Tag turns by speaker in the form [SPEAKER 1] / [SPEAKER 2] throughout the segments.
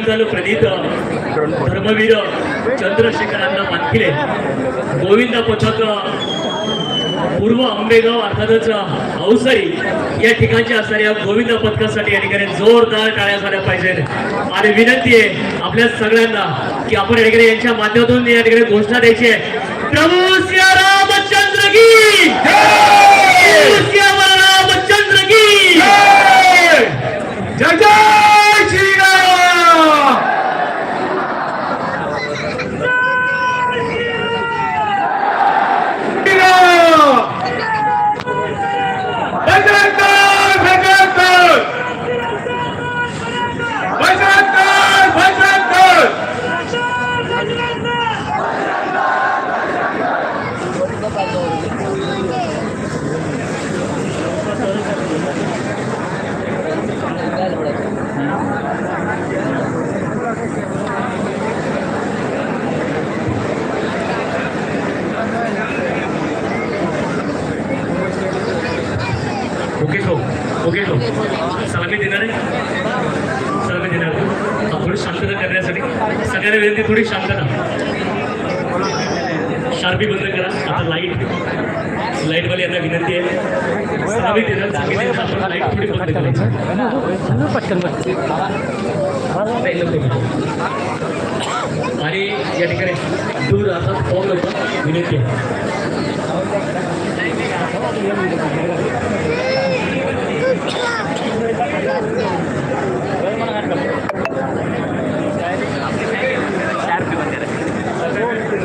[SPEAKER 1] बजरंग प्रदीत धर्मवीर चंद्रशेखरांना मानखिले. गोविंद पथक पूर्व आंबेगाव अर्थातच अवसरी या ठिकाणच्या असणाऱ्या गोविंद पथकासाठी या ठिकाणी जोरदार टाळ्या झाल्या पाहिजेत. आणि विनंती आहे आपल्या सगळ्यांना की आपण या ठिकाणी यांच्या माध्यमातून या ठिकाणी घोषणा द्यायची आहे. प्रभू सिया रामचंद्र की प्रभू रामचंद्र की
[SPEAKER 2] जय जय श्रीराम श्रीराम बजरंग दल, बजरंग दल. Bajrang Dal, Bajrang Dal.
[SPEAKER 1] Okay so okay हो. सो सलामी देणार? आहे सलामी देणार थोडी शांतता करण्यासाठी. सगळ्यांना विनंती थोडी शांतता. शार्पी बंद करा. आता लाइट लाईटवाले यांना विनंती आहे. सलामी देणार. लाइट थोडी बंद करायची पटकन आणि या ठिकाणी दूर आता फॉर्म विनंती आहे okay so okay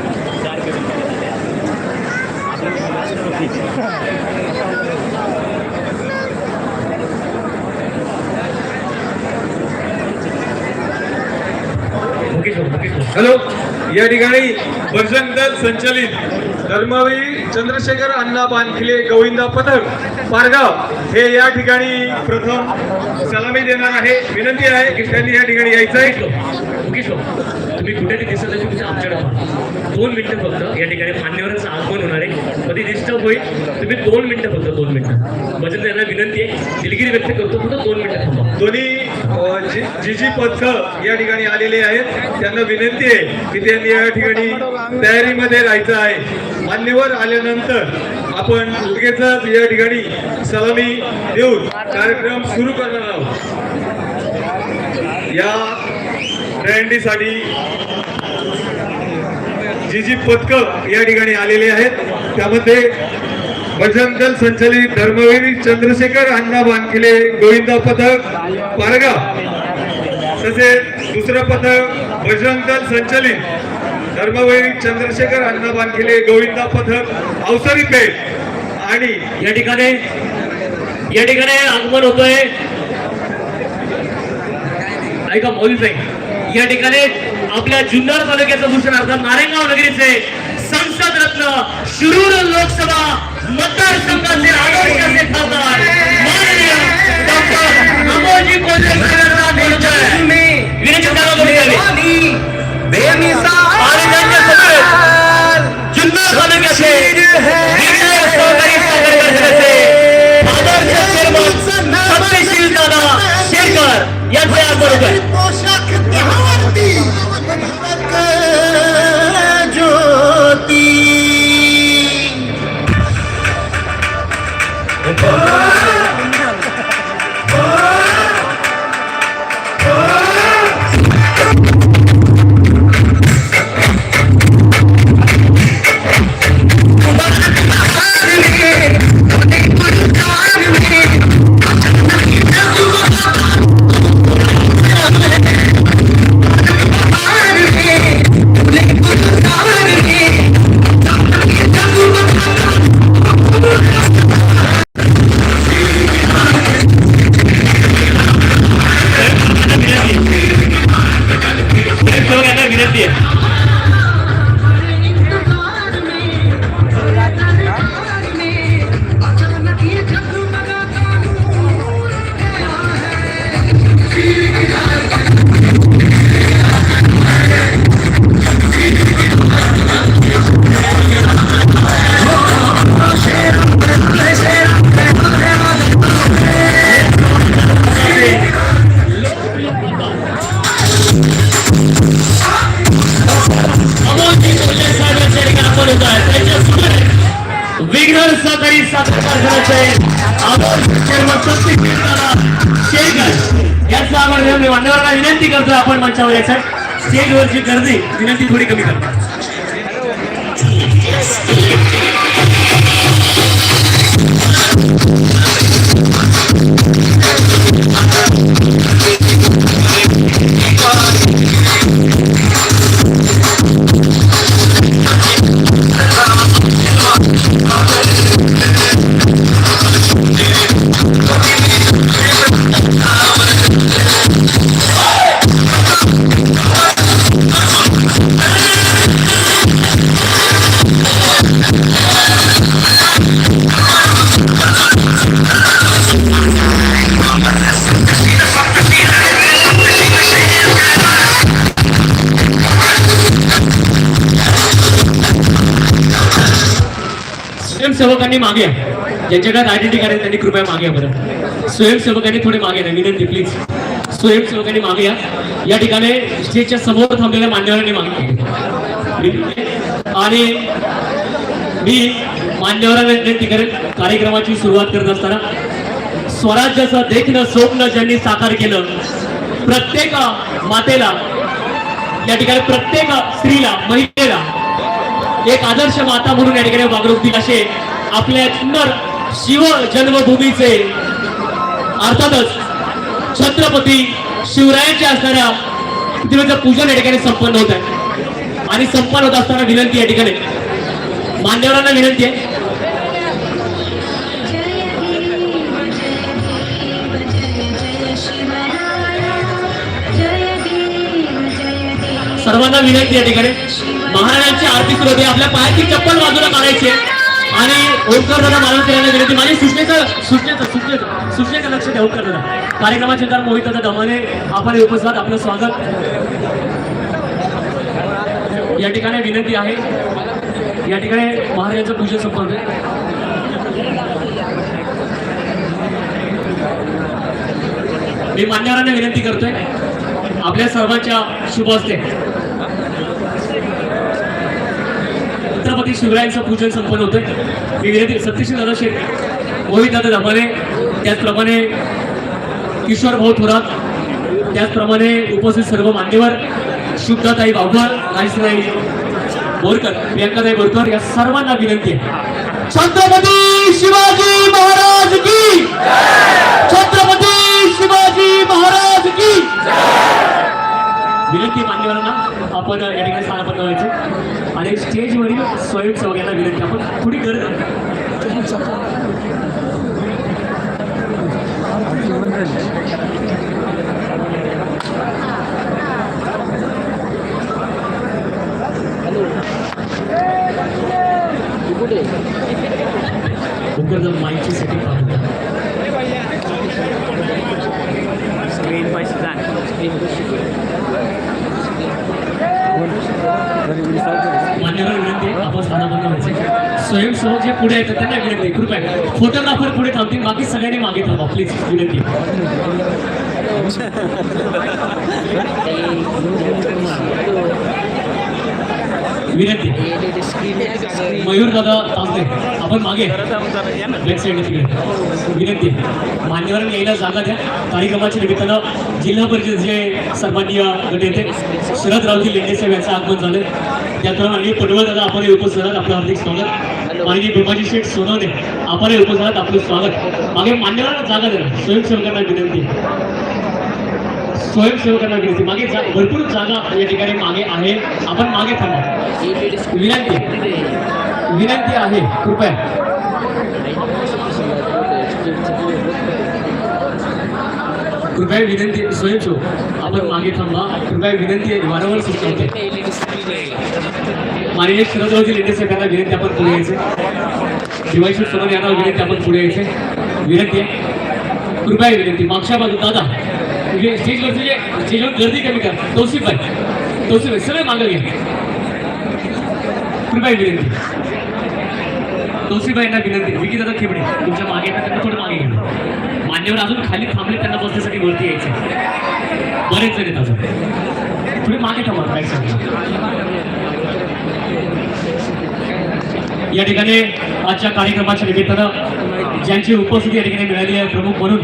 [SPEAKER 1] so
[SPEAKER 2] hello या ठिकाणी बजरंग दल संचलित. धर्मवीर चंद्रशेखर अण्णा बानखिले गोविंदा पथक पारगाव हे या ठिकाणी प्रथम सलामी देणार आहे. विनंती आहे की त्यांनी या ठिकाणी यायचं आहे
[SPEAKER 1] ओके सो तुम्ही कुठे ते दिसत असेल तुमच्या आमच्याकडे दोन मिनटं फक्त. या ठिकाणी मान्यवरांचं आगमन होणार आहे. कधी डिस्टर्ब होईल तुम्ही दोन मिनटं फक्त दोन मिनटं. बचत म्हणजे यांना विनंती आहे दिलगिरी व्यक्त करतो फक्त दोन मिनटं थांबा.
[SPEAKER 2] दोन्ही जी जी जी या ठिकाणी आलेले आहेत त्यांना विनंती आहे की त्यांनी या ठिकाणी तयारीमध्ये राहायचं आहे. मान्यवर आल्यानंतर आपण लगेचच या ठिकाणी सलामी देऊन कार्यक्रम सुरू करणार आहोत. या ट्रेंडीसाठी जी जी पथकं या ठिकाणी आलेली आहेत त्यामध्ये भजन दल संचलित धर्मवीर चंद्रशेखर अण्णा बांधकिले गोविंदा पथक पारगा तसेच दुसरं पथक भजन दल संचलित धर्मवीर चंद्रशेखर अण्णा बांधकिले गोविंदा पथक अवसरी पेठ आणि
[SPEAKER 1] या ठिकाणी या ठिकाणी आगमन होतोय. ऐका मौली साहेब. या ठिकाणी आपल्या जुन्नर तालुक्याचं भूषणार्थ अर्थात नारायणगाव नगरीचे संसद रत्न शिरूर लोकसभा मतदारसंघाचे आघाडीचे खासदार करतो आपण मंचावर यायचं स्टेजवरची गर्दी विनंती थोडी कमी करतो स्वयंसेवकांनी मागे या. ज्यांच्याकडे आयडेंटिटी कार्ड त्यांनी कृपया मागे बरं. स्वयंसेवकांनी थोडे मागे ना विनंती प्लीज स्वयंसेवकांनी मागे या या ठिकाणी स्टेजच्या समोर थांबलेल्या मान्यवरांनी मागणी आणि मी मान्यवरांना ठिकाणी कार्यक्रमाची सुरुवात करत असताना स्वराज्याचं देखणं स्वप्न ज्यांनी साकार केलं प्रत्येक मातेला या ठिकाणी प्रत्येक स्त्रीला महिलेला एक आदर्श माता म्हणून या ठिकाणी वागणूक दिली असे आपल्या सुंदर शिव जन्मभूमीचे अर्थातच छत्रपती शिवरायांच्या असणाऱ्या प्रतिमेचं पूजन या ठिकाणी संपन्न होत आहे. आणि संपन्न होत असताना विनंती या ठिकाणी. मान्यवरांना विनंती आहे. सर्वांना विनंती या ठिकाणी. महाराजांची आरती सुरू होते. आपल्या पायाची चप्पल बाजूला काढायची आहे. आणि ओंकार दादा मालवकर यांना विनंती माझी सूचनेचं सूचनेचं सूचनेचं सूचनेचं लक्ष द्या ओंकार दादा. कार्यक्रमाचे तर मोहित दादा दमाने आपण उपस्थित आपलं स्वागत. या ठिकाणी विनंती आहे. या ठिकाणी महाराजांचं पूजन संपन्न आहे. मी मान्यवरांना विनंती करतोय. आपल्या सर्वांच्या शुभ असते छत्रपती शिवरायांचं पूजन संपन्न होतं मी विनंती सत्यशील दादा शेठ मोहित दादा धमाने त्याचप्रमाणे किशोर भाऊ थोरात त्याचप्रमाणे उपस्थित सर्व मान्यवर शुद्धाताई बाबर राजश्री बोरकर प्रियंकाताई बोरकर या सर्वांना विनंती आहे. छत्रपती शिवाजी महाराज की छत्रपती शिवाजी महाराज की विनंती मान्यवरांना आपण या ठिकाणी स्थानापन्न करायचं आणि स्टेजवरील स्वयंसेवक यांना विनंती आपण पुढे करत कुठे माईकची सेटिंग पाहूया मान्यवर विनंती आपण स्थानापन्न व्हायचे. स्वयंसेवक जे पुढे येतात त्यांना विनंती कृपया फोटोग्राफर पुढे थांबतील बाकी सगळ्यांनी मागे थांबा प्लीज विनंती. विनंती मयूर दादा तांबे आपण मागे. विनंती मान्यवरांनी यायला जागा द्या. कार्यक्रमाच्या निमित्तानं जिल्हा परिषदेचे सन्मान्य गट येते शरद रावजी लेंडे साहेब यांचं आगमन झालं. त्याचप्रमाणे पडवळ दादा आपण उपस्थित आहात. आपलं हार्दिक स्वागत. माननीय भीमाजी शेठ सोनवणे आपण उपस्थित आहात. आपलं स्वागत. मागे मान्यवरांना जागा द्या. स्वयंसेवकांना विनंती. स्वयंसेवकांना विनंती. मागे जा भरपूर जागा या ठिकाणी मागे आहे. आपण मागे थांबा. विनंती. विनंती आहे. कृपया. कृपया विनंती स्वयंसेवक. आपण मागे थांबा. कृपया विनंती आहे. वारंवार सुचवते माननीय शिरदरावजी लेटेस्ट सरकारला विनंती आपण पुढे यायचे. दिवाळी सोबत यांना विनंती आपण पुढे यायचे. विनंती आहे. कृपया विनंती. मागच्या बाजू दादा. म्हणजे स्टेजवरचे जे स्टेजवर गर्दी कमी करा. तोसी भाई तोसी भाई सगळे मागं घ्या कृपया विनंती. तोसीबाईंना विनंती. विकी दादा खेबडे तुमच्या मागे येतात त्यांना थोडं मागे घ्या मान्यवर अजून खाली थांबले त्यांना बसण्यासाठी वरती यायचे बरेच जण आहेत अजून. थोडे मागे थांबा काय या ठिकाणी आजच्या कार्यक्रमाच्या निमित्तानं ज्यांची उपस्थिती या ठिकाणी मिळाली आहे प्रमुख म्हणून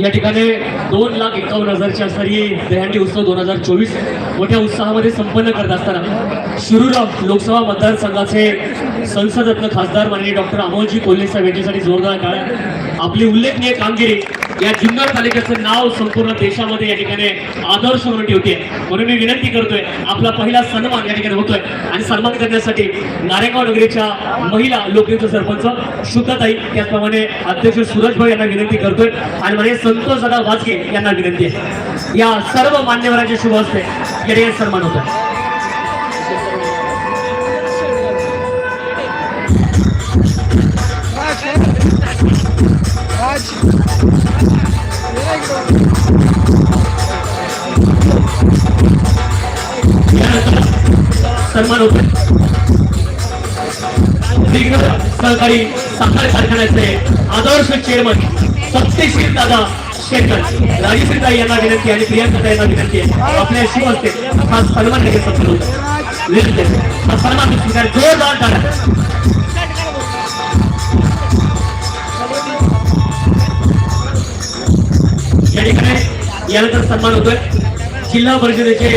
[SPEAKER 1] या ठिकाणी दोन लाख एकावन्न हजारची असणारी दह्यांडी उत्सव दोन हजार चोवीस मोठ्या उत्साहामध्ये संपन्न करत असताना शिरूर लोकसभा मतदारसंघाचे संसदरत्न खासदार माननीय डॉक्टर अमोलजी कोल्हे साहेब यांच्यासाठी जोरदार टाळ्या. आपली उल्लेखनीय कामगिरी या जुन्नर तालुक्याचं नाव संपूर्ण देशामध्ये या ठिकाणी आदर्श म्हणून ठेवते. म्हणून मी विनंती करतोय आपला पहिला सन्मान या ठिकाणी होतोय. आणि सन्मान करण्यासाठी नारेगाव नगरीच्या महिला लोकयुक्त सरपंच शुद्धताई त्याचप्रमाणे अध्यक्ष सूरज भाई यांना विनंती करतोय. आणि म्हणजे संतोष दादा वाजके यांना विनंती आहे. या सर्व मान्यवरांचे शुभ हस्ते या ठिकाणी सन्मान होतोय. यानंतर निर्माण होतोय दिग्गज सहकारी साखर कारखान्याचे आदर्श चेअरमन सत्यशील दादा शेखर. राजेश्रीताई यांना विनंती आणि प्रियांका यांना विनंती आहे. आपल्या शुभ असते हा सन्मान लगेच सत्कार होतो. हा सन्मान स्वीकार. जोरदार टाळ्या या ठिकाणी यानंतर सन्मान होतोय. जिल्हा परिषदेचे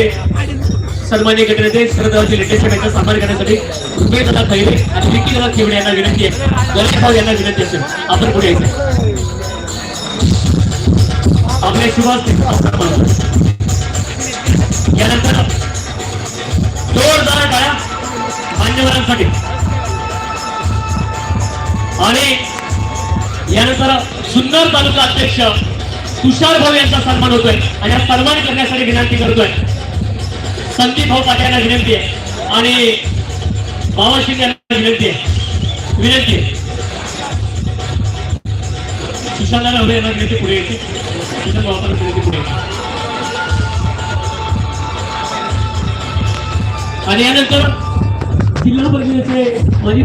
[SPEAKER 1] सन्मान्य गटनेते शरदरावजी लेटेस्ट यांचा सन्मान करण्यासाठी रुपये खैरे आणि विकी दादा खेवडे यांना विनंती आहे. गणेश यांना विनंती असेल आपण पुढे यायचं आपले शुभ यानंतर जोरदार टाळ्या मान्यवरांसाठी. आणि यानंतर सुंदर तालुका अध्यक्ष तुषार भाऊ यांचा सन्मान होतोय आणि हा सन्मान करण्यासाठी विनंती करतोय. संदीप भाऊ पाटील यांना विनंती आहे. आणि बाबा शिंदे यांना विनंती आहे. विनंती आहे. सुशांत नवरे यांना विनंती पुढे येते सुशांत बाबा विनंती पुढे आणि यानंतर जिल्हा परिषदेचे माजी